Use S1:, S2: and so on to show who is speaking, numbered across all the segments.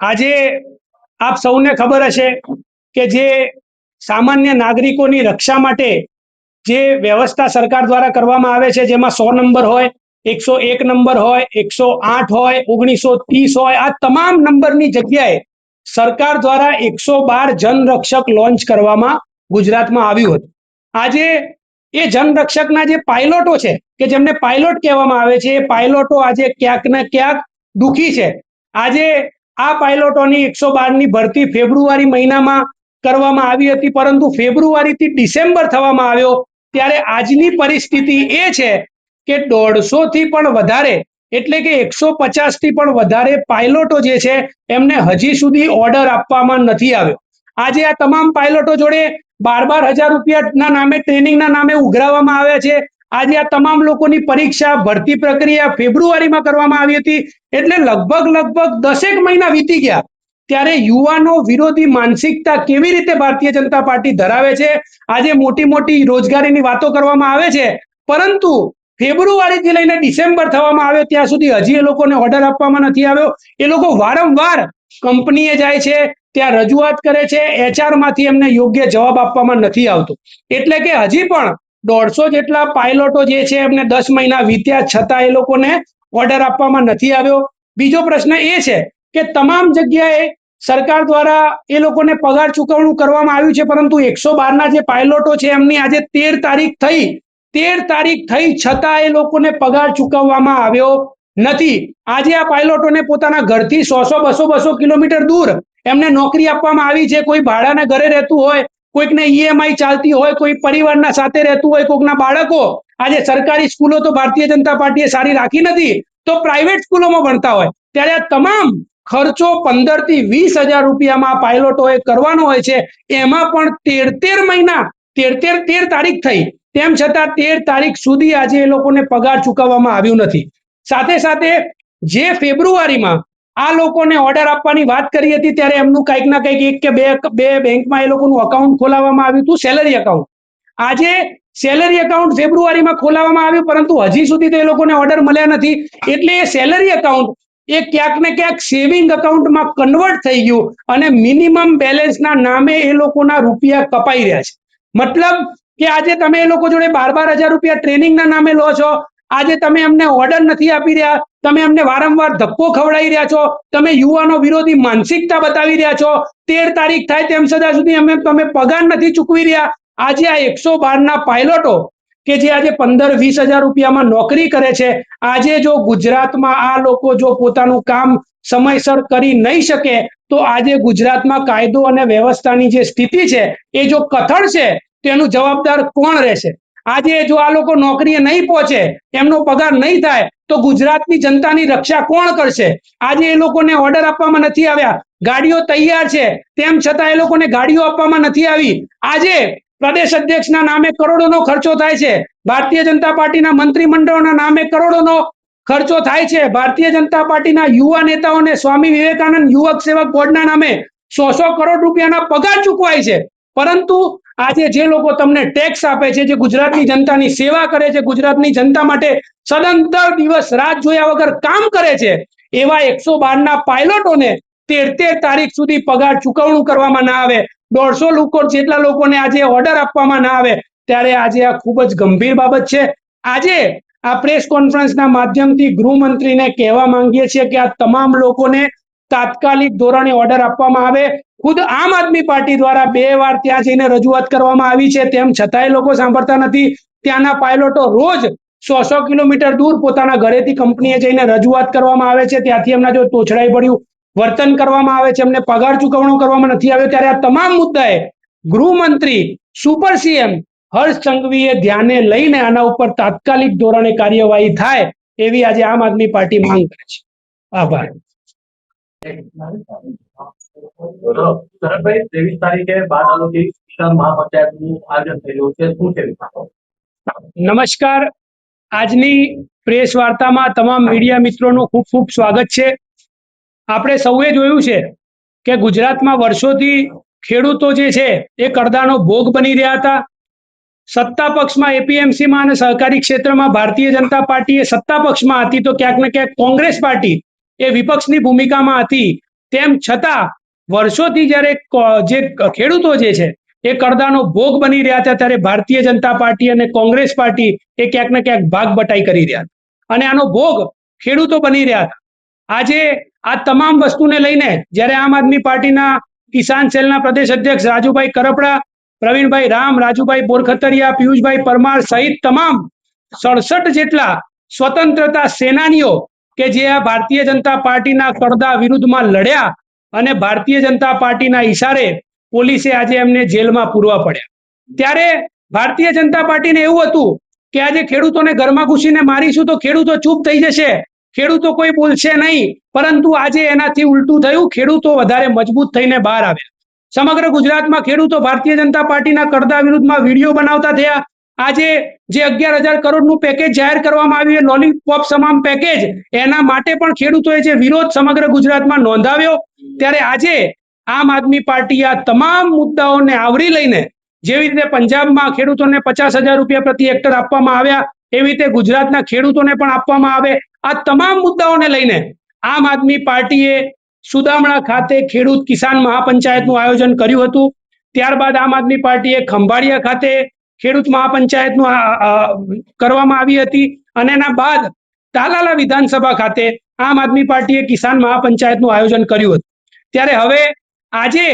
S1: આજ આપ સૌને ખબર હશે કે જે સામાન્ય નાગરિકોની રક્ષા માટે જે વ્યવસ્થા સરકાર દ્વારા કરવામાં આવે છે, જેમાં સો નંબર હોય, એકસો એક નંબર હોય, એકસો આઠ હોય, ઓગણીસો ત્રીસ હોય, આ તમામ નંબરની જગ્યાએ સરકાર દ્વારા એકસો બાર જનરક્ષક લોન્ચ કરવામાં ગુજરાતમાં આવ્યું હતું. આજે એ જનરક્ષકના જે પાયલોટો છે, કે જેમને પાયલોટ કહેવામાં આવે છે, એ પાયલોટો આજે ક્યાંક ને ક્યાંક દુખી છે. આજે આ પાયલોટોની એકસો બારની ભરતી ફેબ્રુઆરી મહિનામાં કરવામાં આવી હતી, પરંતુ ફેબ્રુઆરીથી ડિસેમ્બર થવામાં આવ્યો. ત્યારે આજની પરિસ્થિતિ એ છે કે દોઢસોથી પણ વધારે, એટલે કે એકસો પચાસથી પણ વધારે પાયલોટો જે છે, એમને હજી સુધી ઓર્ડર આપવામાં નથી આવ્યો. આજે આ તમામ પાયલોટો જોડે બાર બાર હજાર રૂપિયાના નામે ટ્રેનિંગના નામે ઉઘરાવવામાં આવ્યા છે. આજે આ તમામ લોકોની પરીક્ષા, ભરતી પ્રક્રિયા ફેબ્રુઆરીમાં કરવામાં આવી હતી. એટલે લગભગ લગભગ દસેક મહિના વીતી ગયા. ત્યારે યુવાનો વિરોધી માનસિકતા કેવી રીતે ભારતીય જનતા પાર્ટી ધરાવે છે? આજે મોટી મોટી રોજગારીની વાતો કરવામાં આવે છે. પરંતુ ફેબ્રુઆરીથી લઈને ડિસેમ્બર થવામાં આવ્યો, ત્યાં સુધી હજી એ લોકોને ઓર્ડર આપવામાં નથી આવ્યો. એ લોકો વારંવાર કંપનીએ જાય છે ત્યાં રજૂઆત કરે છે એચઆરમાંથી એમને યોગ્ય જવાબ આપવામાં નથી આવતો. એટલે કે હજી પણ દોઢસો જેટલા પાયલોટો જે છે, એમને દસ મહિના વીત્યા છતાં એ લોકોને ઓર્ડર આપવામાં નથી આવ્યો. બીજો પ્રશ્ન એ છે કે તમામ જગ્યાએ સરકાર દ્વારા એ લોકોને પગાર ચૂકવણું કરવામાં આવ્યું છે, પરંતુ એકસો બારના જે પાયલોટો છે, એમની આજે તેર તારીખ થઈ. તેર તારીખ થઈ છતાં એ લોકોને પગાર ચૂકવવામાં આવ્યો નથી. આજે આ પાયલોટોને પોતાના ઘરથી સો સો, બસો બસો કિલોમીટર દૂર એમને નોકરી આપવામાં આવી છે, કોઈ ભાડાના ઘરે રહેતું હોય, કોઈકને ઈએમઆઈ ચાલતી હોય, કોઈ પરિવારના સાથે રહેતું હોય, કોઈકના બાળકો. આજે સરકારી સ્કૂલો તો ભારતીય જનતા પાર્ટીએ સારી રાખી નથી, તો પ્રાઇવેટ સ્કૂલોમાં ભણતા હોય. ત્યારે આ તમામ ખર્ચો પંદરથી વીસ હજાર રૂપિયામાં પાયલોટોએ કરવાનો હોય છે. એમાં પણ તેર તેર મહિના તેર તેર તેર તારીખ થઈ. તેમ છતાં તેર તારીખ સુધી આજે એ લોકોને પગાર ચૂકવવામાં આવ્યું નથી. સાથે સાથે જે ફેબ્રુઆરીમાં આ લોકોને ઓર્ડર આપવાની વાત કરી હતી ત્યારે એમનું કંઈક ના કંઈક એક કે બે બે બેંકમાં એ લોકોનું અકાઉન્ટ ખોલાવવામાં આવ્યું હતું સેલરી અકાઉન્ટ આજે સેલરી અકાઉન્ટ ફેબ્રુઆરીમાં ખોલાવવામાં આવ્યું, પરંતુ હજી સુધી તો એ લોકોને ઓર્ડર મળ્યા નથી. એટલે એ સેલરી અકાઉન્ટ એ ક્યાંક ને ક્યાંક સેવિંગ અકાઉન્ટમાં કન્વર્ટ થઈ ગયું અને મિનિમમ બેલેન્સના નામે એ લોકોના રૂપિયા કપાઈ રહ્યા છે. મતલબ કે આજે તમે એ લોકો જોડે બાર બાર હજાર રૂપિયા ટ્રેનિંગના નામે લો છો. આજે તમે એમને ઓર્ડર નથી આપી રહ્યા. તમે એમને વારંવાર ધક્કો ખવડાવી રહ્યા છો, તમે યુવાનો વિરોધી માનસિકતા બતાવી રહ્યા છો, તેર તારીખ થાય તેમ સદા સુધી અમે તમે પગાર નથી ચૂકવી રહ્યા. આજે આ એકસો બારના પાયલોટો કે જે આજે પંદર વીસ હજાર રૂપિયામાં નોકરી કરે છે, આજે જો ગુજરાતમાં આ લોકો જો પોતાનું કામ સમયસર કરી નહીં શકે, તો આજે ગુજરાતમાં કાયદો અને વ્યવસ્થાની જે સ્થિતિ છે, એ જો કથળ છે, તેનું જવાબદાર કોણ રહેશે? આજે જો આ લોકો નોકરીએ નહીં પહોંચે, એમનો પગાર નહીં થાય તો ગુજરાતની જનતાની રક્ષા કોણ કરશે? આજે એ લોકોને ઓર્ડર આપવામાં નથી આવ્યા. ગાડીઓ તૈયાર છે. તેમ છતાં એ લોકોને ગાડીઓ આપવામાં નથી આવી. આજે પ્રદેશ અધ્યક્ષના નામે કરોડોનો ખર્ચો થાય છે. ભારતીય જનતા પાર્ટીના મંત્રીમંડળોના નામે કરોડોનો ખર્ચો થાય છે. ભારતીય જનતા પાર્ટીના યુવા નેતાઓને સ્વામી વિવેકાનંદ યુવક સેવક બોર્ડના નામે સો સો કરોડ રૂપિયાના પગાર ચૂકવાય છે. પરંતુ આજે જે લોકો તમને ટેક્સ આપે છે, જે ગુજરાતની જનતાની સેવા કરે છે, ગુજરાતની જનતા માટે સદંતર દિવસ રાત જોયા વગર કામ કરે છે, એવા એકસો બારના પાયલોટોને તેર તેર તારીખ સુધી પગાર ચૂકવણું કરવામાં ના આવે. દોઢસો લોકો જેટલા લોકોને આજે ઓર્ડર આપવામાં ના આવે, ત્યારે આજે આ ખૂબ જ ગંભીર બાબત છે. આજે આ પ્રેસ કોન્ફરન્સના માધ્યમથી ગૃહમંત્રીને કહેવા માંગીએ છીએ કે આ તમામ લોકોને તાત્કાલિક ધોરણે ઓર્ડર આપવામાં આવે. ખુદ આમ આદમી પાર્ટી દ્વારા બે વાર ત્યાં જઈને રજૂઆત કરવામાં આવી છે. તેમ છતાંય લોકો સાંભળતા નથી. ત્યાંના પાયલોટો રોજ સો સો કિલોમીટર દૂર પોતાના ઘરેથી કંપનીએ જઈને રજૂઆત કરવામાં આવે છે. ત્યાંથી એમના જો તોછડાઈ પડ્યું વર્તન કરવામાં આવે છે. એમને પગાર ચૂકવણો કરવામાં નથી આવ્યો. ત્યારે આ તમામ મુદ્દાએ ગૃહમંત્રી, સુપર સીએમ હર્ષ સંઘવીએ ધ્યાને લઈને આના ઉપર તાત્કાલિક ધોરણે કાર્યવાહી થાય એવી આજે આમ આદમી પાર્ટી માંગ કરે છે. આભાર.
S2: શરદભાઈ ત્રેવીસ તારીખે બાર તાલુકી મહાપંચાયતનું આયોજન થયેલું છે. શું છે?
S1: નમસ્કાર. આજની પ્રેસ વાર્તામાં તમામ મીડિયા મિત્રોનું ખૂબ ખૂબ સ્વાગત છે. આપણે સૌએ જોયું છે કે ગુજરાતમાં વર્ષોથી ખેડૂતો જે છે એ કરદાનો ભોગ બની રહ્યા હતા. સત્તા પક્ષમાં એપીએમસીમાં અને સહકારી ક્ષેત્રમાં ભારતીય જનતા પાર્ટી એ સત્તા પક્ષમાં હતી તો ક્યાંક ને ક્યાંક કોંગ્રેસ પાર્ટી એ વિપક્ષની ભૂમિકામાં હતી. તેમ છતાં વર્ષોથી જ્યારે જે ખેડૂતો જે છે, એ કરદાનો ભોગ બની રહ્યા હતા, ત્યારે ભારતીય જનતા પાર્ટી અને કોંગ્રેસ પાર્ટી એ ક્યાંક ને ક્યાંક ભાગ બટાઈ કરી રહ્યા હતા. અને આનો ભોગ ખેડૂતો બની રહ્યા હતા. આજે આ તમામ વસ્તુને લઈને જ્યારે આમ આદમી પાર્ટીના કિસાન સેલના પ્રદેશ અધ્યક્ષ રાજુભાઈ કરપડા, પ્રવીણભાઈ રામ, રાજુભાઈ બોરખતરિયા, પિયુષભાઈ પરમાર સહિત તમામ સડસઠ જેટલા સ્વતંત્રતા સેનાનીઓ કે જે આ ભારતીય જનતા પાર્ટીના કરદા વિરુદ્ધમાં લડ્યા અને ભારતીય જનતા પાર્ટીના ઈશારે પોલીસે આજે એમને જેલમાં પૂરવા પડ્યા. ત્યારે ભારતીય જનતા પાર્ટીને એવું હતું કે આજે ખેડૂતોને ઘરમાં ઘૂસીને મારીશું તો ખેડૂતો ચૂપ થઈ જશે, ખેડૂતો કોઈ બોલશે નહીં, પરંતુ આજે એનાથી ઉલટું થયું, ખેડૂતો વધારે મજબૂત થઈને બહાર આવ્યા. સમગ્ર ગુજરાતમાં ખેડૂતો ભારતીય જનતા પાર્ટીના કરદા વિરુદ્ધમાં વીડિયો બનાવતા થયા. આજે જે અગિયાર હજાર કરોડનું પેકેજ જાહેર કરવામાં આવ્યું, એ લોલીપોપ તમામ પેકેજ એના માટે પણ ખેડૂતોએ જે વિરોધ સમગ્ર ગુજરાતમાં નોંધાવ્યો. ત્યારે આજે આમ આદમી પાર્ટી આ તમામ મુદ્દાઓને આવરી લઈને જેવી રીતે પંજાબમાં ખેડૂતોને પચાસ હજાર રૂપિયા પ્રતિ હેક્ટર આપવામાં આવ્યા, એવી રીતે ગુજરાતના ખેડૂતોને પણ આપવામાં આવે. આ તમામ મુદ્દાઓને લઈને આમ આદમી પાર્ટીએ સુદામણા ખાતે ખેડૂત કિસાન મહાપંચાયતનું આયોજન કર્યું હતું. ત્યારબાદ આમ આદમી પાર્ટીએ ખંભાળિયા ખાતે ખેડૂત મહાપંચાયતનું કરવામાં આવી હતી અને એના બાદ તાલાલા વિધાનસભા ખાતે આમ આદમી પાર્ટીએ કિસાન મહાપંચાયતનું આયોજન કર્યું હતું. ત્યારે હવે આજે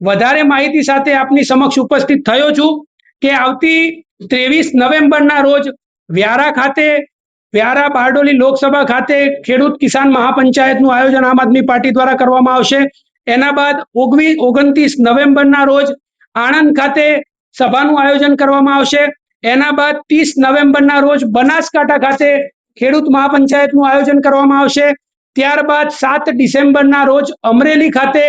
S1: વધારે માહિતી સાથે આપની સમક્ષ ઉપસ્થિત થયો છું કે આવતી ત્રેવીસ નવેમ્બરના રોજ વ્યારા ખાતે, વ્યારા બારડોલી લોકસભા ખાતે ખેડૂત કિસાન મહાપંચાયતનું આયોજન આમ આદમી પાર્ટી દ્વારા કરવામાં આવશે. એના બાદ ઓગણીસ ઓગણત્રીસ નવેમ્બરના રોજ આણંદ ખાતે સભાનું આયોજન કરવામાં આવશે. એના બાદ ત્રીસ નવેમ્બરના રોજ બનાસકાંઠા ખાતે ખેડૂત મહાપંચાયતનું આયોજન કરવામાં આવશે. ત્યારબાદ સાત ડિસેમ્બરના રોજ અમરેલી ખાતે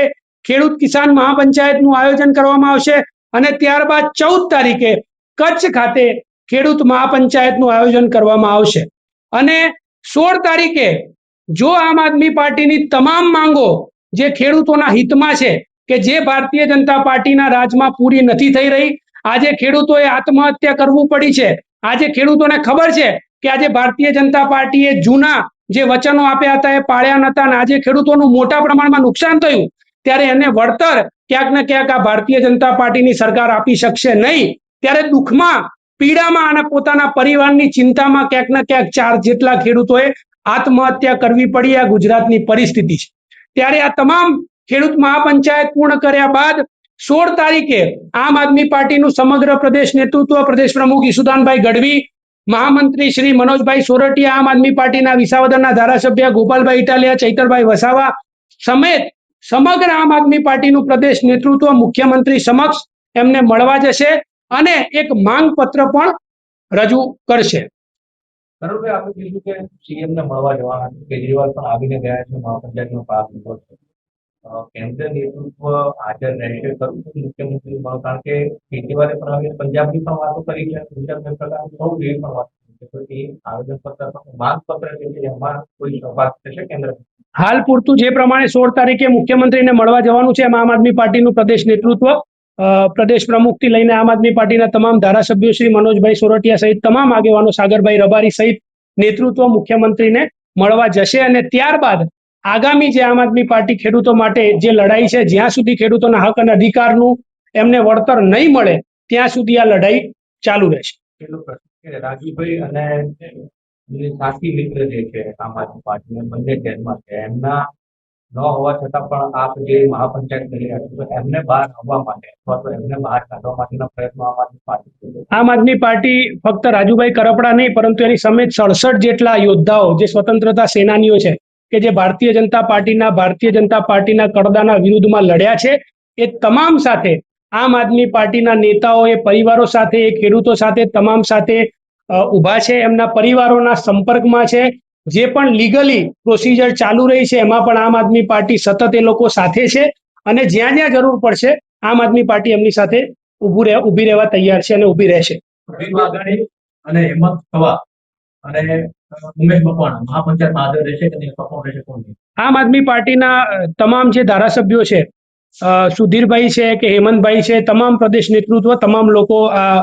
S1: ખેડૂત કિસાન મહાપંચાયતનું આયોજન કરવામાં આવશે અને ત્યારબાદ ચૌદ તારીખે કચ્છ ખાતે ખેડૂત મહાપંચાયતનું આયોજન કરવામાં આવશે. અને સોળ તારીખે જો આમ આદમી પાર્ટીની તમામ માંગો જે ખેડૂતોના હિતમાં છે કે જે ભારતીય જનતા પાર્ટીના રાજમાં પૂરી નથી થઈ રહી, આજે ખેડૂતોએ આત્મહત્યા કરવું પડી છે, આજે ખેડૂતોને ખબર છે કે આજે ભારતીય જનતા પાર્ટીએ જૂના જે વચનો આપ્યા હતા એ પાળ્યા નતા અને આજે ખેડૂતોનું મોટા પ્રમાણમાં નુકસાન થયું, ત્યારે એને વળતર ક્યાંક ને ક્યાંક આ ભારતીય જનતા પાર્ટીની સરકાર આપી શકશે નહીં. ત્યારે દુઃખમાં, પીડામાં અને પોતાના પરિવારની ચિંતામાં ક્યાંક ને ક્યાંક ચાર જેટલા ખેડૂતોએ આત્મહત્યા કરવી પડી આ ગુજરાતની પરિસ્થિતિ છે. ત્યારે આ તમામ ખેડૂત મહાપંચાયત પૂર્ણ કર્યા બાદ સોળ તારીખે આમ આદમી પાર્ટીનું સમગ્ર પ્રદેશ નેતૃત્વ પ્રદેશ પ્રમુખ ઈસુદાનભાઈ ગઢવી મહામંત્રી શ્રી મનોજભાઈ સોરઠિયા આમ આદમી પાર્ટીના વિસાવદરના ધારાસભ્ય ગોપાલભાઈ ઇટાલિયા, ચૈતરભાઈ વસાવા સમેત સમગ્ર આમ આદમી પાર્ટીનું પ્રદેશ નેતૃત્વ મુખ્યમંત્રી સમક્ષ એમને મળવા જશે અને એક માંગ પત્ર પણ રજૂ કરશે.
S2: કરોડભાઈ આપણે કીધું કે સીએમ ને મળવા જવાના કેજરીવાલ પણ આવીને ગયા છે, મહાપંચાયતનો ભાગ લીધો છે. અ, કેન્દ્રીય નેતૃત્વ હાજર રહેશે ખરું? મુખ્યમંત્રી કારણ કે કેજરીવાલે પણ આવીને પંજાબની પણ વાતો કરી છે ગુજરાત સરકાર સૌ જેવી પણ વાત કરી આવેદન પત્ર માંગ પત્ર છે એમાં કોઈ સભા થશે કેન્દ્ર?
S1: હાલ પૂરતું જે પ્રમાણે સોળ તારીખે મુખ્યમંત્રીને મળવા જવાનું છે એમાં આમ આદમી પાર્ટીનું પ્રદેશ નેતૃત્વ. પ્રદેશ પ્રમુખથી લઈને આમ આદમી પાર્ટીના તમામ ધારાસભ્યો શ્રી મનોજભાઈ સોરઠિયા સહિત તમામ આગેવાનો સાગરભાઈ રબારી સહિત નેતૃત્વ મુખ્યમંત્રીને મળવા જશે અને ત્યારબાદ આગામી જે આમ આદમી પાર્ટી ખેડૂતો માટે જે લડાઈ છે જ્યાં સુધી ખેડૂતોના હક અને અધિકારનું એમને વળતર નહીં મળે ત્યાં સુધી આ લડાઈ ચાલુ રહેશે
S2: રાજીવભાઈ અને સાથી મિત્ર જે છે આમ આદમી પાર્ટી બંને જેલમાં છે એમના ન હોવા છતાં પણ આપ જે મહાપંચાયત કરી રહ્યા છો એમને બહાર આવવા માટે અથવા તો એમને બહાર કાઢવા માટેનો પ્રયત્ન આમ આદમી પાર્ટી.
S1: આમ આદમી પાર્ટી ફક્ત રાજુભાઈ કરપડા નહીં પરંતુ એની સમેત સડસઠ જેટલા યોદ્ધાઓ જે સ્વતંત્રતા સેનાનીઓ છે કે જે ભારતીય જનતા પાર્ટીના, ભારતીય જનતા પાર્ટીના કડદાના વિરુદ્ધમાં લડ્યા છે, એ તમામ સાથે, આમ આદમી પાર્ટીના નેતાઓ એ પરિવારો સાથે એ ખેડૂતો સાથે તમામ સાથે ઊભા છે. એમના પરિવારોના સંપર્કમાં છે. જે પણ લીગલી પ્રોસિજર ચાલુ રહી છે, એમાં પણ આમ આદમી પાર્ટી સતત એ લોકો સાથે છે અને જ્યાં જ્યાં જરૂર પડશે, આમ આદમી પાર્ટી એમની સાથે ઊભું રહે, ઊભી રહેવા તૈયાર છે અને ઊભી રહેશે.
S2: અને હિંમત થવા અને ઉમેશ મકવાણા મહાપંચાયતમાં હાજર રહેશે કે નહીં? રહેશે કોણ
S1: આમ આદમી પાર્ટીના તમામ જે ધારાસભ્યો છે સુધીરભાઈ છે કે હેમંતભાઈ છે તમામ પ્રદેશ નેતૃત્વ તમામ લોકો આ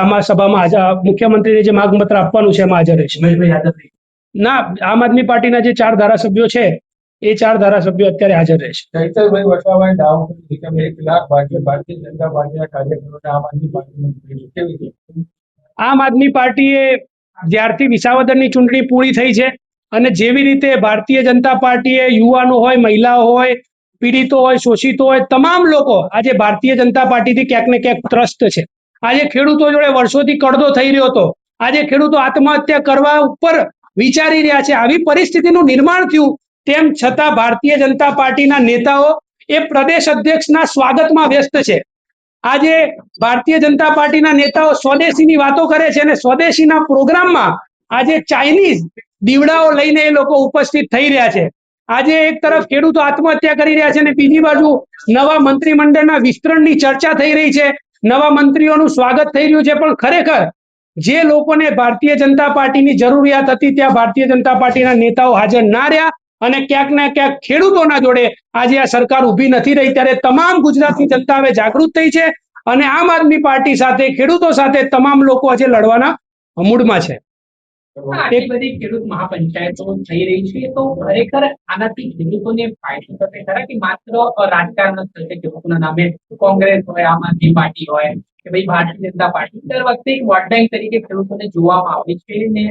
S1: આમાં સભામાં હાજર મુખ્યમંત્રીને જે માગપત્ર આપવાનું છે એમાં હાજર રહેશે.
S2: ઉમેશભાઈ
S1: ના આમ આદમી પાર્ટીના જે ચાર ધારાસભ્યો છે એ ચાર ધારાસભ્યો અત્યારે હાજર રહેશે.
S3: ચૈતરભાઈ વસાવાએ દાવો કર્યો કે એક લાખ ભાજપ ભારતીય જનતા પાર્ટીના કાર્યકરોને આમ આદમી પાર્ટીમાં કેવી
S1: આમ આદમી પાર્ટીએ જ્યારથી વિસાવદરની ચૂંટણી પૂરી થઈ છે અને જેવી રીતે ભારતીય જનતા પાર્ટીએ યુવાનો હોય, મહિલાઓ હોય, પીડિતો હોય, શોષિતો હોય, તમામ લોકો આજે ભારતીય જનતા પાર્ટીથી ક્યાંક ને ક્યાંક ત્રસ્ત છે. આજે ખેડૂતો જોડે વર્ષોથી કડદો થઈ રહ્યો હતો. આજે ખેડૂતો આત્મહત્યા કરવા ઉપર વિચારી રહ્યા છે. આવી પરિસ્થિતિનું નિર્માણ થયું. તેમ છતાં ભારતીય જનતા પાર્ટીના નેતાઓ એ પ્રદેશ અધ્યક્ષના સ્વાગતમાં વ્યસ્ત છે. આજે ભારતીય જનતા પાર્ટીના નેતાઓ સ્વદેશીની વાતો કરે છે અને સ્વદેશીના પ્રોગ્રામમાં આજે ચાઇનીઝ દીવડાઓ લઈને એ લોકો ઉપસ્થિત થઈ રહ્યા છે. આજે એક તરફ ખેડૂતો આત્મહત્યા કરી રહ્યા છે અને બીજી બાજુ નવા મંત્રીમંડળના વિસ્તરણની ચર્ચા થઈ રહી છે. નવા મંત્રીઓનું સ્વાગત થઈ રહ્યું છે. પણ ખરેખર જે લોકોને ભારતીય જનતા પાર્ટીની જરૂરિયાત હતી ત્યાં ભારતીય જનતા પાર્ટીના નેતાઓ હાજર ના રહ્યા. અને ક્યાંક ને ક્યાંક ખેડૂતોના જોડે આજે આ સરકાર ઊભી નથી રહી ત્યારે તમામ ગુજરાતની જનતા હવે જાગૃત થઈ છે અને આમ આદમી પાર્ટી સાથે ખેડૂતો સાથે તમામ લોકો આજે લડવાના મૂડમાં છે.
S4: આટલી બધી ખેડૂત મહાપંચાયતો થઈ રહી છે તો ખરેખર આનાથી ખેડૂતોને ફાયદો થશે ખરા કે માત્ર રાજકારણ થશે? ખેડૂતોના નામે કોંગ્રેસ હોય આમ આદમી પાર્ટી હોય કે ભાઈ ભારતીય જનતા પાર્ટી? દર વખતે એક વોટ બેંક તરીકે ખેડૂતોને જોવામાં આવે છે ને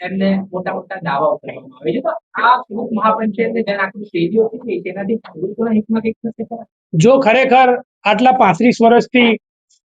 S4: એમને મોટા મોટા દાવાઓ કરવામાં આવે છે. તો આ ખેડૂત મહાપંચાયતને જેને આખું શેરીઓ થઈ છે ખેડૂતોના હિતમાં કંઈક થશે
S1: જો ખરેખર આટલા પાંત્રીસ વર્ષથી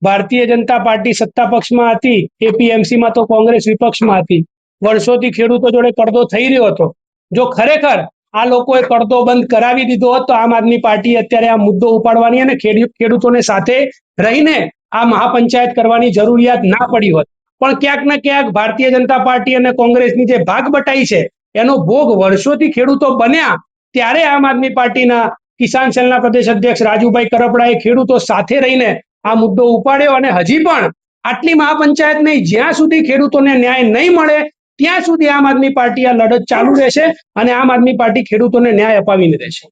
S1: ભારતીય જનતા પાર્ટી સત્તા પક્ષમાં હતી, એપીએમસીમાં તો કોંગ્રેસ વિપક્ષમાં હતી. વર્ષોથી ખેડૂતો જોડે કરદો થઈ રહ્યો હતો. જો ખરેખર આ લોકોએ કરદો બંધ કરાવી દીધો હોત, તો આમ આદમી પાર્ટી અત્યારે આ મુદ્દો ઉપાડવાની અને ખેડૂતોને સાથે રહીને આ મહાપંચાયત કરવાની જરૂરિયાત ના પડી હોત. પણ ક્યાંક ને ક્યાંક ભારતીય જનતા પાર્ટી અને કોંગ્રેસની જે ભાગ બટાઈ છે, એનો ભોગ વર્ષોથી ખેડૂતો બન્યા. ત્યારે આમ આદમી પાર્ટીના કિસાન સેલના પ્રદેશ અધ્યક્ષ રાજુભાઈ કરપડાએ ખેડૂતો સાથે રહીને આ મુદ્દો ઉપાડ્યો અને હજી પણ આટલી મહાપંચાયત નહીં જ્યાં સુધી ખેડૂતોને ન્યાય નહીં મળે, ત્યાં સુધી આમ આદમી પાર્ટી આ લડત ચાલુ રહેશે અને આમ આદમી પાર્ટી ખેડૂતોને ન્યાય અપાવીને રહેશે.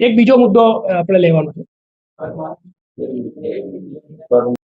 S1: એક બીજો મુદ્દો આપણે લેવાનો છે.